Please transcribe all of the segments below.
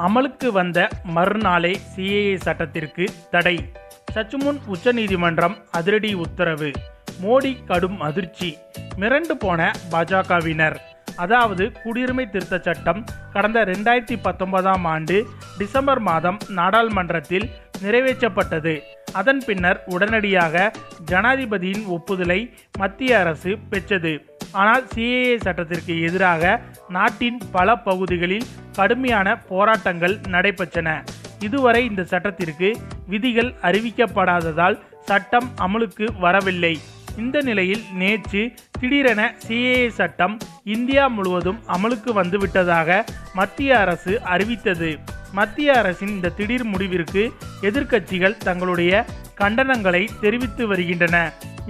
அமலுக்கு வந்த மறுநாளே சிஏஏ சட்டத்திற்கு தடை. சற்றுமுன் உச்சநீதிமன்றம் அதிரடி உத்தரவு. மோடி கடும் அதிர்ச்சி. மிரண்டு போன பாஜகவினர். அதாவது குடியுரிமை திருத்தச் சட்டம் கடந்த ரெண்டாயிரத்தி பத்தொன்பதாம் ஆண்டு டிசம்பர் மாதம் நாடாளுமன்றத்தில் நிறைவேற்றப்பட்டது. அதன் பின்னர் உடனடியாக ஜனாதிபதியின் ஒப்புதலை மத்திய அரசு பெற்றது. ஆனால் சிஏஏ சட்டத்திற்கு எதிராக நாட்டின் பல பகுதிகளில் கடுமையான போராட்டங்கள் நடைபெற்றன. இதுவரை இந்த சட்டத்திற்கு விதிகள் அறிவிக்கப்படாததால் சட்டம் அமலுக்கு வரவில்லை. இந்த நிலையில் நேற்று திடீரென சிஏஏ சட்டம் இந்தியா முழுவதும் அமலுக்கு வந்துவிட்டதாக மத்திய அரசு அறிவித்தது. மத்திய அரசின் இந்த திடீர் முடிவிற்கு எதிர்க்கட்சிகள் தங்களுடைய கண்டனங்களை தெரிவித்து வருகின்றன.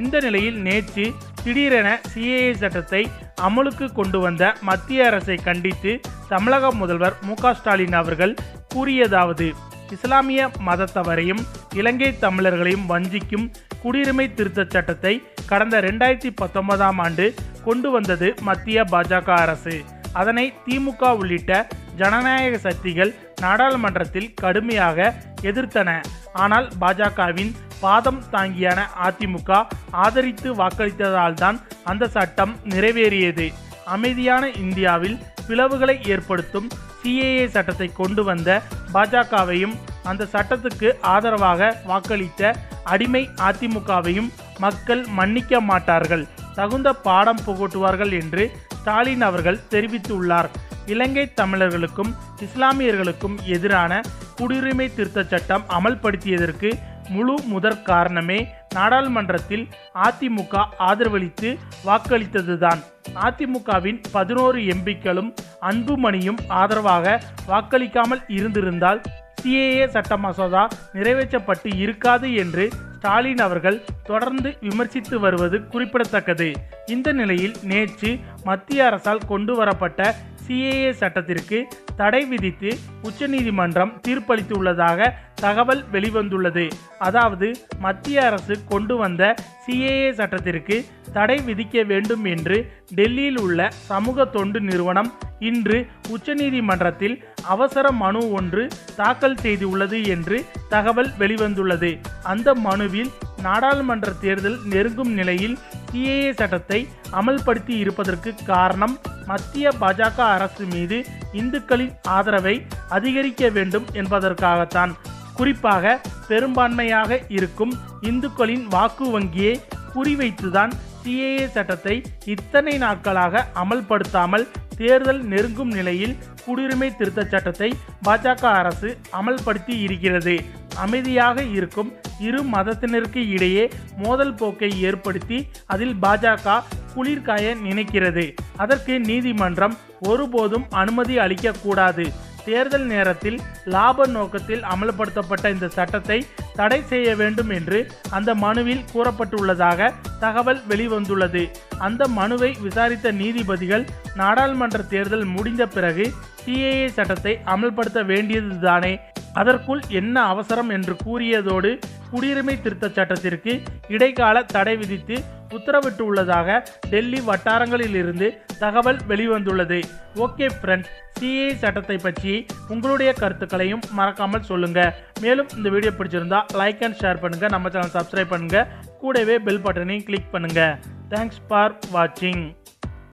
இந்த நிலையில் நேற்று திடீரென சிஏஏ சட்டத்தை அமலுக்கு கொண்டு வந்த மத்திய அரசை கண்டித்து தமிழக முதல்வர் மு ஸ்டாலின் அவர்கள் கூறியதாவது இஸ்லாமிய மதத்தவரையும் இலங்கை தமிழர்களையும் வஞ்சிக்கும் குடியுரிமை திருத்தச் சட்டத்தை கடந்த ரெண்டாயிரத்தி பத்தொன்பதாம் ஆண்டு கொண்டு வந்தது மத்திய பாஜக அரசு. அதனை திமுக உள்ளிட்ட ஜனநாயக சக்திகள் நாடாளுமன்றத்தில் கடுமையாக எதிர்த்தன. ஆனால் பாஜகவின் பாதம் தாங்கியான அதிமுக ஆதரித்து வாக்களித்ததால்தான் அந்த சட்டம் நிறைவேறியது. அமைதியான இந்தியாவில் பிளவுகளை ஏற்படுத்தும் சிஏஏ சட்டத்தை கொண்டு வந்த பாஜகவையும் அந்த சட்டத்துக்கு ஆதரவாக வாக்களித்த அடிமை அதிமுகவையும் மக்கள் மன்னிக்க மாட்டார்கள். தகுந்த பாடம் புகட்டுவார்கள் என்று ஸ்டாலின் அவர்கள் தெரிவித்துள்ளார். இலங்கை தமிழர்களுக்கும் இஸ்லாமியர்களுக்கும் எதிரான குடியுரிமை திருத்தச் சட்டம் அமல்படுத்தியதற்கு முழு முதற் காரணமே நாடாளுமன்றத்தில் அதிமுக ஆதரவளித்து வாக்களித்ததுதான். அதிமுகவின் பதினோரு எம்பிக்களும் அன்புமணியும் ஆதரவாக வாக்களிக்காமல் இருந்திருந்தால் சிஏஏ சட்ட மசோதா நிறைவேற்றப்பட்டு இருக்காது என்று ஸ்டாலின் அவர்கள் தொடர்ந்து விமர்சித்து வருவது குறிப்பிடத்தக்கது. இந்த நிலையில் நேற்று மத்திய அரசால் கொண்டு வரப்பட்ட சிஏஏ சட்டத்திற்கு தடை விதித்து உச்சநீதிமன்றம் தீர்ப்பளித்துள்ளதாக தகவல் வெளிவந்துள்ளது. அதாவது மத்திய அரசு கொண்டு வந்த சிஏஏ சட்டத்திற்கு தடை விதிக்க வேண்டும் என்று டெல்லியில் உள்ள சமூக தொண்டு நிறுவனம் இன்று உச்சநீதிமன்றத்தில் அவசர மனு ஒன்று தாக்கல் செய்துள்ளது என்று தகவல் வெளிவந்துள்ளது. அந்த மனுவில் நாடாளுமன்ற தேர்தல் நெருங்கும் நிலையில் சிஏஏ சட்டத்தை அமல்படுத்தி இருப்பதற்கு காரணம் மத்திய பாஜக அரசு மீது இந்துக்களின் ஆதரவை அதிகரிக்க வேண்டும் என்பதற்காகத்தான். குறிப்பாக பெரும்பான்மையாக இருக்கும் இந்துக்களின் வாக்கு வங்கியை குறிவைத்துதான் சிஏஏ சட்டத்தை இத்தனை நாட்களாக அமல்படுத்தாமல் தேர்தல் நெருங்கும் நிலையில் குடியுரிமை திருத்தச் சட்டத்தை பாஜக அரசு அமல்படுத்தி இருக்கிறது. அமைதியாக இருக்கும் இரு மதத்தினருக்கு இடையே மோதல் போக்கை ஏற்படுத்தி அதில் பாஜக குளிர்காய நினைக்கிறது. அதற்கு நீதிமன்றம் ஒருபோதும் அனுமதி அளிக்கக்கூடாது. தேர்தல் நேரத்தில் லாப நோக்கத்தில் அமல்படுத்தப்பட்ட இந்த சட்டத்தை தடை செய்ய வேண்டும் என்று அந்த மனுவில் கூறப்பட்டுள்ளதாக தகவல் வெளிவந்துள்ளது. அந்த மனுவை விசாரித்த நீதிபதிகள் நாடாளுமன்ற தேர்தல் முடிந்த பிறகு சிஏஏ சட்டத்தை அமல்படுத்த வேண்டியதுதானே? அதற்குள் என்ன அவசரம் என்று கூறியதோடு குடியுரிமை திருத்த சட்டத்திற்கு இடைக்கால தடை விதித்து உத்தரவிட்டு உள்ளதாக டெல்லி வட்டாரங்களிலிருந்து தகவல் வெளிவந்துள்ளது. ஓகே ஃப்ரெண்ட்ஸ் சிஏ சட்டத்தை பற்றி உங்களுடைய கருத்துக்களையும் மறக்காமல் சொல்லுங்க. மேலும் இந்த வீடியோ பிடிச்சிருந்தா லைக் அண்ட் ஷேர் பண்ணுங்க. நம்ம சேனல் சப்ஸ்கிரைப் பண்ணுங்க. கூடவே பெல் பட்டனையும் கிளிக் பண்ணுங்க. தேங்க்ஸ் ஃபார் வாட்சிங்